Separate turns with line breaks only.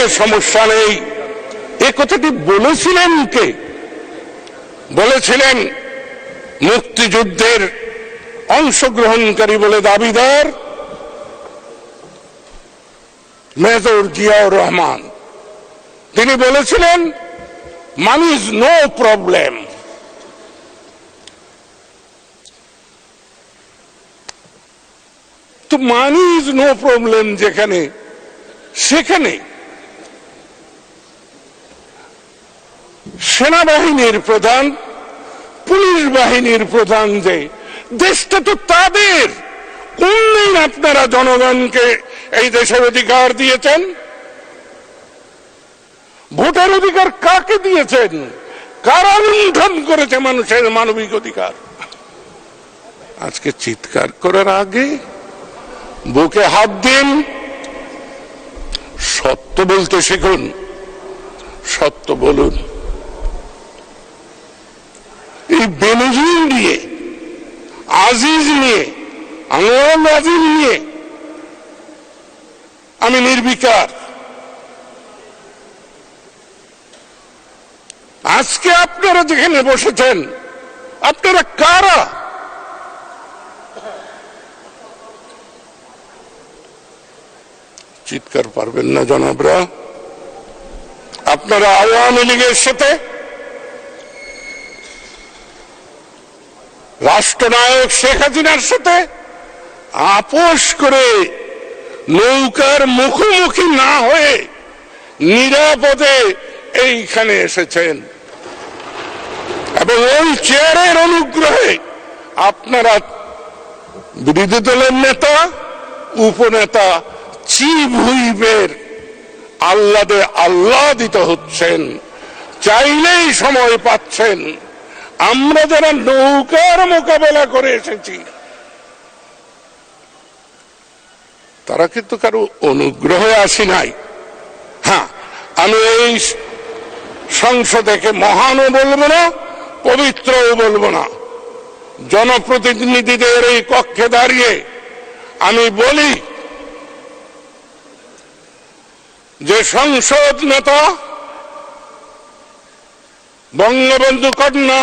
যে সমস্যা নেই, এ কথাটি বলেছিলেন কে? বলেছিলেন, মুক্তিযুদ্ধের অংশগ্রহণকারী বলে দাবিদার মেজর জিয়াউর রহমান। তিনি বলেছিলেন মানি ইজ নো প্রবলেম তো মানি ইজ নো প্রবলেম যেখানে, সেখানে সেনাবাহিনীর প্রধান, পুলিশ বাহিনীর প্রধান যে, দেশটা তো তাদের। কোন দিন আপনারা জনগণকে এই দেশের অধিকার দিয়েছেন? ভোটার অধিকার কাকে দিয়েছেন? কারা লুণ্ঠন করেছে মানুষের মানবিক অধিকার? আজকে চিৎকার করার আগে বুকে হাত দিন। সত্য বলতে শিখুন, সত্য বলুন। এই বেনজির নিয়ে, আজিজ নিয়ে, আনোয়ার আজিজ নিয়ে আমি নির্বিকার। আজকে আপনারা যেখানে বসেছেন, আপনারা কারা? চিৎকার পারবেন না জনাবরা। আপনারা আওয়ামী লীগের সাথে রাষ্ট্রনায়ক শেখ হাসিনার সাথে আপোষ করে নৌকার মুখোমুখি না হয়ে নিরাপদে এইখানে এসেছেন। এবং ওই চেয়ারের অনুগ্রহে আপনারা বিরোধী দলের নেতা, উপনেতা, চিফ হুইপের আল্লাদে আল্লাদিত হচ্ছেন, চাইলেই সময় পাচ্ছেন। আমরা যারা নৌকার মোকাবেলা করে এসেছি, তারা কিন্তু কারও অনুগ্রহে আসি নাই। হ্যাঁ আমি এই সংসদেকে মহানও বলব না, পবিত্রও বলব না। জনপ্রতিনিধিদের এই কক্ষে দাঁড়িয়ে আমি বলি যে সংসদ নেতা বঙ্গবন্ধু কন্যা